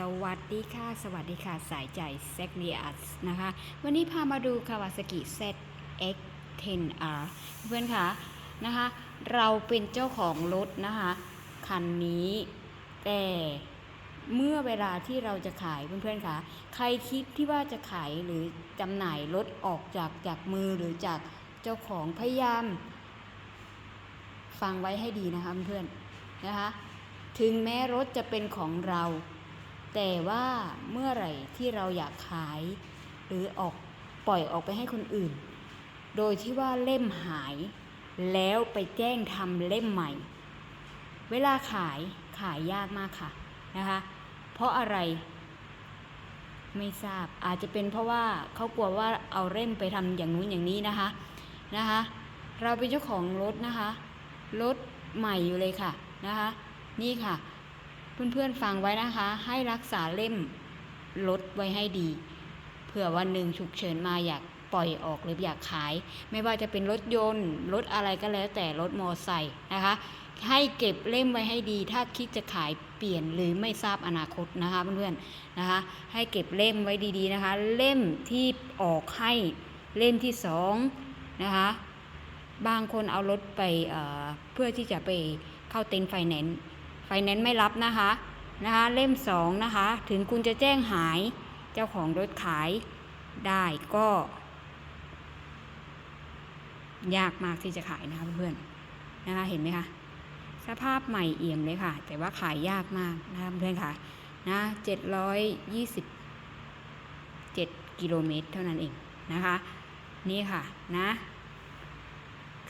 สวัสดีค่ะ สวัสดีค่ะสายใจแซกเรียสนะคะ วันนี้พามาดู Kawasaki ZX 10R เพื่อนคะนะคะ เราเป็นเจ้าของรถนะคะ คันนี้แต่เมื่อเวลาที่เราจะขายเพื่อนๆคะใครคิดที่ว่าจะขายหรือจำหน่ายรถออกจากจากมือหรือจากเจ้าของพยายาม ฟังไว้ให้ดีนะคะเพื่อนๆนะคะถึงแม้รถจะเป็นของเรา แต่ว่าเมื่อไหร่ที่เราอยากขาย หรือออกปล่อยออกไปให้คนอื่น โดยที่ว่าเล่มหาย แล้วไปแจ้งทำเล่มใหม่ เวลาขายขายยากมากค่ะนะคะเพราะอะไร ไม่ทราบอาจจะเป็นเพราะว่าเขากลัวว่าเอาเล่มไปทำอย่างนู้นอย่างนี้นะคะนะคะเราเป็นเจ้าของรถนะคะรถใหม่อยู่เลยค่ะนะคะนี่ค่ะ เพื่อนๆฟังไว้นะคะ ให้รักษาเล่มรถไว้ให้ดี เผื่อวันหนึ่งฉุกเฉินมาอยากปล่อยออกหรืออยากขาย ไม่ว่าจะเป็นรถยนต์รถอะไรก็แล้วแต่รถมอไซค์นะคะ ให้เก็บเล่มไว้ให้ดี ถ้าคิดจะขายเปลี่ยนหรือไม่ทราบอนาคตนะคะเพื่อนๆนะคะ ให้เก็บเล่มไว้ดีๆนะคะ เล่มที่ออกให้เล่มที่สองนะคะบางคนเอารถไปเเพื่อที่จะไปเข้าเต็นท์ไฟแนนซ์ ไฟแนนซ์ไม่รับนะคะนะคะเล่มสองนะคะถึงคุณจะแจ้งหายเจ้าของรถขายได้ก็ ยากมากที่จะขายนะคะเพื่อนๆนะคะเห็นไหมคะสภาพใหม่เอี่ยมเลยค่ะ แต่ว่าขายยากมากนะคะเพื่อนค่ะนะเจ็ดร้อยยี่สิบเจ็ดกิโลเมตรเท่านั้นเองนะคะ นี่ค่ะนะ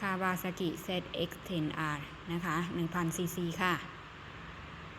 Kawasaki ZX10R นะคะ1,000 cc ค่ะ